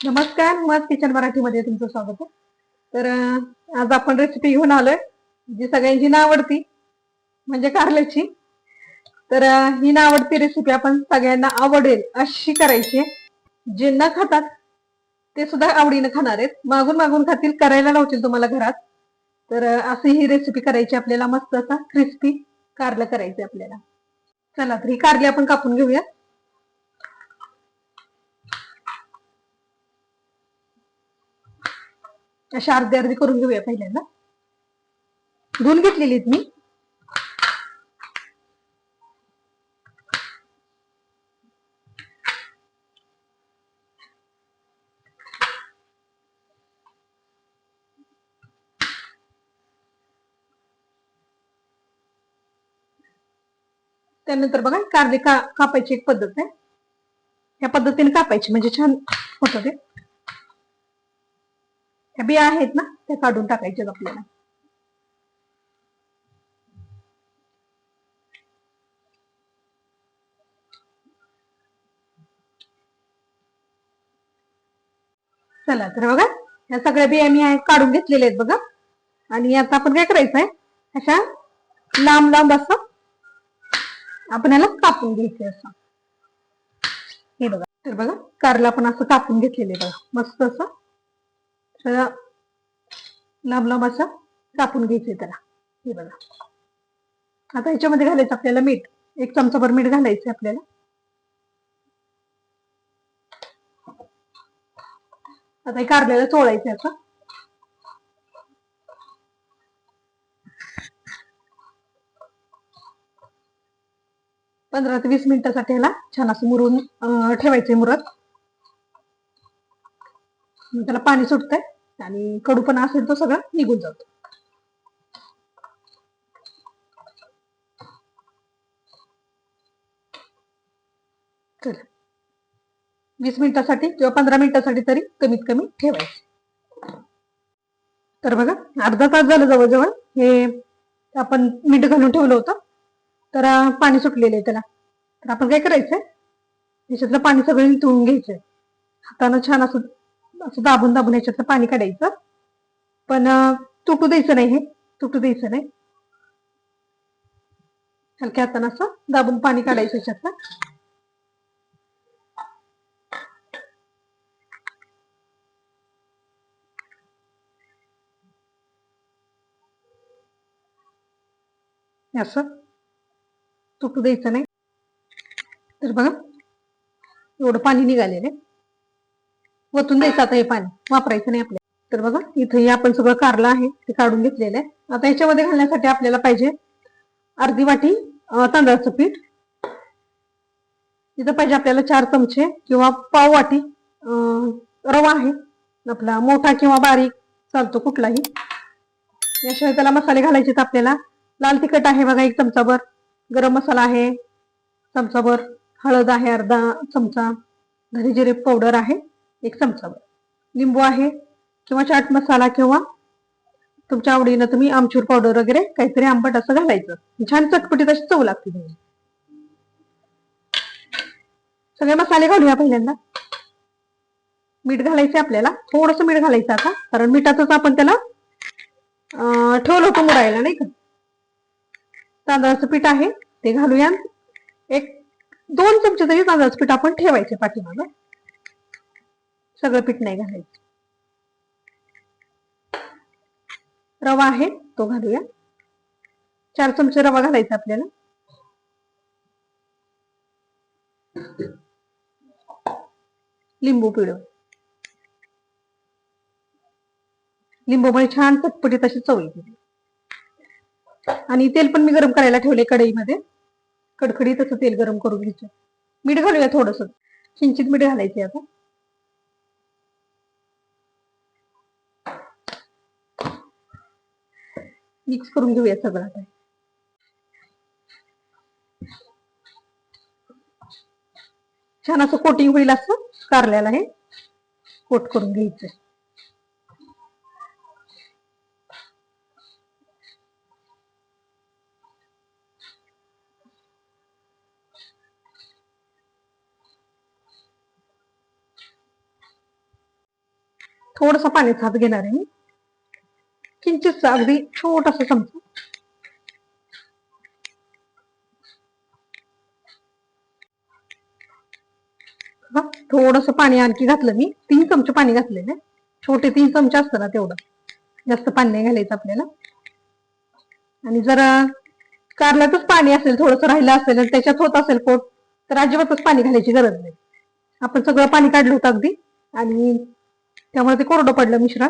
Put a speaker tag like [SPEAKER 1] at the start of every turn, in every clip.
[SPEAKER 1] नमस्कार मज किचन मराठीमध्ये तुमचं स्वागत आहे. तर आज आपण रेसिपी घेऊन आलोय जी सगळ्यांची ना आवडती म्हणजे कारल्याची. तर ही ना आवडती रेसिपी आपण सगळ्यांना आवडेल अशी करायची आहे. जे न खातात ते सुद्धा आवडीनं खाणार आहेत. मागून मागून खातील करायला लावतील तुम्हाला घरात. तर अशी ही रेसिपी करायची आपल्याला मस्त असा क्रिस्पी कारलं करायचं आपल्याला. चला तर ही कारली आपण कापून घेऊया अशा अर्धी अर्धी करून घेऊया पहिल्यांदा. धुवून घेतलेली मी. त्यानंतर बघा कारले का कापायची एक पद्धत आहे. या पद्धतीने कापायची म्हणजे छान होतं ते. त्या बिया आहेत ना त्या काढून टाकायच्या आपल्याला. चला तर बघा या सगळ्या बिया मी काढून घेतलेल्या आहेत बघा. आणि आता आपण काय करायचंय अशा लांब लांब असं आपण याला कापून घ्यायचं असं. हे बघा तर बघा कारला आपण असं कापून घेतलेलं आहे बघा मस्त असं. तर लांब लांब असं कापून घ्यायचंय त्याला. हे बघा. आता ह्याच्यामध्ये घालायचं आपल्याला मीठ. एक चमचाभर मीठ घालायचं आपल्याला. आता हे कारल्याला चोळायचं असं पंधरा ते वीस मिनिटासाठी ह्याला छान असं मुरून ठेवायचंय मुरत. त्याला पाणी सुटतंय. आणि कडूपणा असेल तो सगळा निघून जातो. चला. वीस मिनिटासाठी किंवा पंधरा मिनिटासाठी तरी कमीत कमी ठेवायचं. तर बघा अर्धा तास झालं जवळजवळ. हे आपण मीठ घालून ठेवलं होतं. तर पाणी सुटलेलं आहे त्याला. तर आपण काय करायचंय? याच्यातलं पाणी सगळं निथळून घ्यायचंय. हातानं छान असं असं दाबून दाबून याच्यातलं पाणी काढायचं. पण तुटू द्यायचं नाही हे. तुटू द्यायचं नाही. हलक्या हातानं असं दाबून पाणी काढायचं याच्यातलं. असं तुटू द्यायचं नाही. तर बघा एवढं पाणी निघालेलं आहे. वतून द्यायचं आता हे पाणी. वापरायचं नाही आपल्याला. तर बघा इथं हे आपण सगळं कारलं आहे ते काढून घेतलेलं आहे. आता याच्यामध्ये घालण्यासाठी आपल्याला पाहिजे अर्धी वाटी तांदळाचं पीठ. इथं पाहिजे आपल्याला चार चमचे किंवा पाव वाटी रवा आहे. आपला मोठा किंवा बारीक चालतो कुठलाही. याशिवाय त्याला मसाले घालायचे आपल्याला. लाल तिखट आहे बघा एक चमचाभर. गरम मसाला आहे चमचाभर. हळद आहे अर्धा चमचा. धने जिरे पावडर आहे. एक चमचाभर लिंबू आहे किंवा चाट मसाला किंवा तुमच्या आवडीनं तुम्ही आमचूर पावडर वगैरे काहीतरी आंबट असं घालायचं. छान चटपटीत अशी चव लागते सगळे मसाले घालूया पहिल्यांदा. मीठ घालायचे आपल्याला. थोडस मीठ घालायचं आता कारण मिठातच आपण त्याला ठेवलं होतं मुरायला नाही का? तांदळाचं पीठ आहे ते घालूया. एक दोन चमचे तरी तांदळाचं पीठ आपण ठेवायचे पाठीमागं. सगळं पीठ नाही घालायचं. रवा आहे तो घालूया. चार चमचे रवा घालायचा आपल्याला. लिंबू पिळून. लिंबूमुळे छान चटपटीत अशी चव येते. आणि तेल पण मी गरम करायला ठेवले कढईमध्ये. कडकडीत असं तेल गरम करून घ्यायचं. मीठ घालूया थोडस. किंचित मीठ घालायचे आता. मिक्स करून घेऊया सगळं आता. छान असं कोटिंग होईल असं कारल्याला हे. कोट करून घ्यायचं. थोडस पाण्याचा हात घेणार आहे मी. किंचितचा अगदी छोटासा चमचा थोडस पाणी आणखी घातलं मी. तीन चमचे पाणी घातलेले छोटे तीन चमचे असतं ना तेवढं. जास्त पाणी नाही घालायचं आपल्याला. आणि जरा कारल्यातच पाणी असेल थोडस राहिलं असेल आणि त्याच्यात होत असेल पोट तर अजिबातच पाणी घालायची गरज नाही. आपण सगळं पाणी काढलं होतं अगदी. आणि त्यामुळे ते कोरडं पडलं मिश्रण.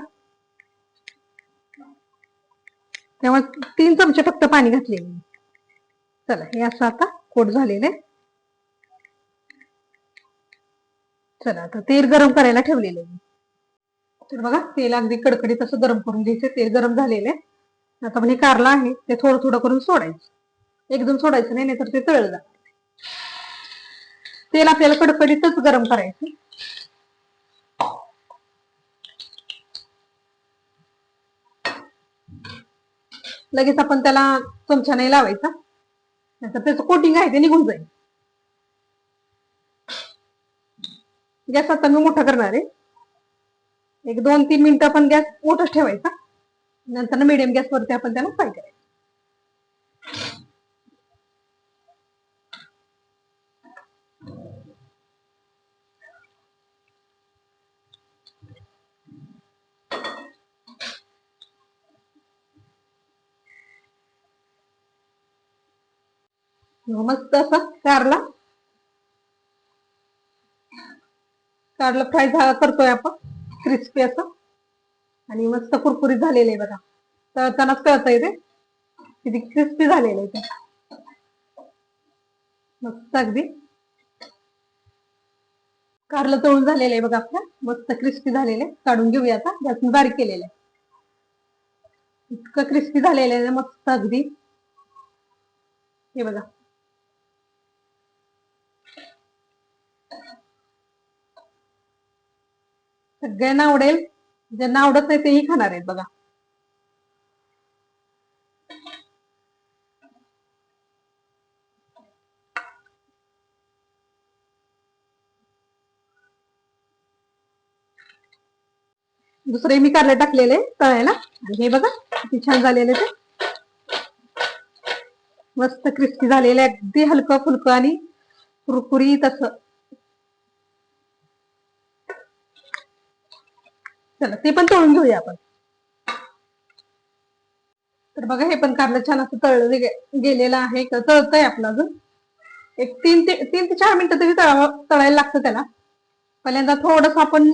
[SPEAKER 1] त्यामुळे तीन चमचे फक्त पाणी घातले मी चला हे असं आता कोट झालेलं आहे. चला आता तेल गरम करायला ठेवलेलं आहे. मी. तर बघा तेल अगदी कडकडीत असं गरम करून घ्यायचं तेल गरम झालेलं आहे. आता पण हे कारला आहे ते थोडं थोडं करून सोडायचं. एकदम सोडायचं नाही नाहीतर ते तळलं जात. तेल आपल्याला कडकडीतच गरम करायचं. लगेच आपण त्याला चमचा नाही लावायचा. नंतर त्याचं कोटिंग आहे ते निघून जाईल. गॅस आता मी मोठा करणार आहे. एक दोन तीन मिनिटं आपण गॅस मोठाच ठेवायचा. नंतर मिडियम गॅसवरती आपण त्याला फ्राय करायचं. मस्त असा कारला. कारला फ्राय करतोय आपण. क्रिस्पी असं. आणि मस्त कुरकुरीत झालेलं आहे बघा. त्यांनाच कळत आहे ते किती क्रिस्पी झालेलं आहे ते. मस्त अगदी. कारलं तळून झालेलं आहे बघा आपल्या मस्त क्रिस्पी झालेलं आहे. काढून घेऊया आता. गॅस बारीक केलेलं आहे. इतकं क्रिस्पी झालेलं आहे मस्त अगदी. हे बघा. सगळ्यांना आवडेल. ज्यांना आवडत नाही तेही खाणार आहेत बघा. दुसरे मी कारले टाकलेले तळायला आणि हे बघा किती छान झालेले ते. मस्त क्रिस्पी झालेले अगदी हलकं फुलकं आणि कुरकुरीत असं. चला ते पण तळून घेऊया आपण. तर बघा हे पण कारलं छान असं तळलं गेलेलं आहे. का तळतंय आपलं अजून. एक तीन ते तीन ते चार मिनिटं तरी तळायला लागतं त्याला. पहिल्यांदा थोडस आपण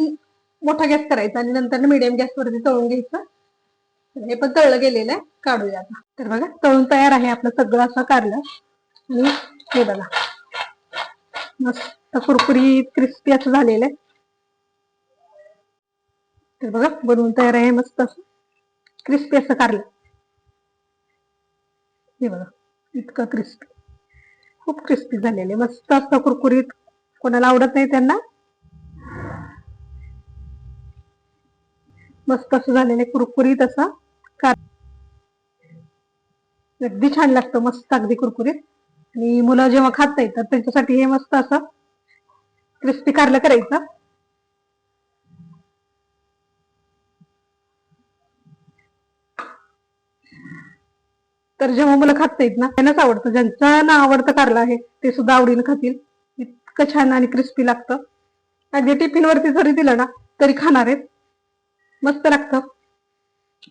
[SPEAKER 1] मोठा गॅस करायचा आणि नंतर मिडियम गॅसवरती तळून घ्यायचं. हे पण तळलं गेलेलं आहे. काढूया आता. तर बघा तळून तयार आहे आपलं सगळं असं कारलं. आणि हे बघा. मस्त कुरकुरीत क्रिस्पी असं झालेलं आहे. तर बघा बनवून तयार आहे मस्त असं क्रिस्पी असं कारलं. हे बघा इतकं क्रिस्पी खूप क्रिस्पी झालेले मस्त असतं कुरकुरीत. कोणाला आवडत नाही त्यांना? मस्त असं झालेले कुरकुरीत असं कार अगदी छान लागतं मस्त अगदी कुरकुरीत. आणि मुलं जेव्हा खात नाही तर त्यांच्यासाठी हे मस्त असं क्रिस्पी कारलं करायचं. तर जेव्हा मुलं खात नाहीत ना त्यांनाच आवडतं. ज्यांचं ना आवडतं कारलं आहे ते सुद्धा आवडीनं खातील. इतकं छान आणि क्रिस्पी लागतं. अगदी टिफिनवरती जरी दिलं ना तरी खाणार आहेत. मस्त लागतं.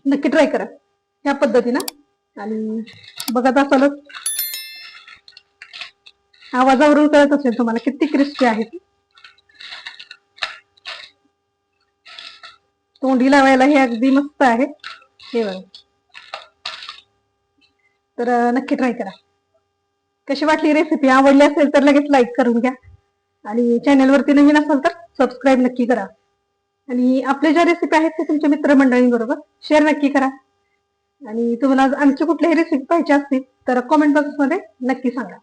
[SPEAKER 1] नक्की ट्राय करा. ह्या पद्धतीनं. आणि बघत असालच. आवाजावरून कळत असेल तुम्हाला किती क्रिस्पी आहे तोंडी लावायला हे अगदी मस्त आहे. हे बघा. तर नक्की ट्राय करा. कशी वाटली रेसिपी आवडली असेल तर लगेच लाईक करून घ्या. आणि चॅनलवरती नवीन असाल तर सबस्क्राईब नक्की करा. आणि आपल्या ज्या रेसिपी आहेत ते तुमच्या मित्रमंडळींबरोबर शेअर नक्की करा. आणि तुम्हाला आणखी कुठल्याही रेसिपी पाहिजे असतील तर कॉमेंट बॉक्समध्ये नक्की सांगा.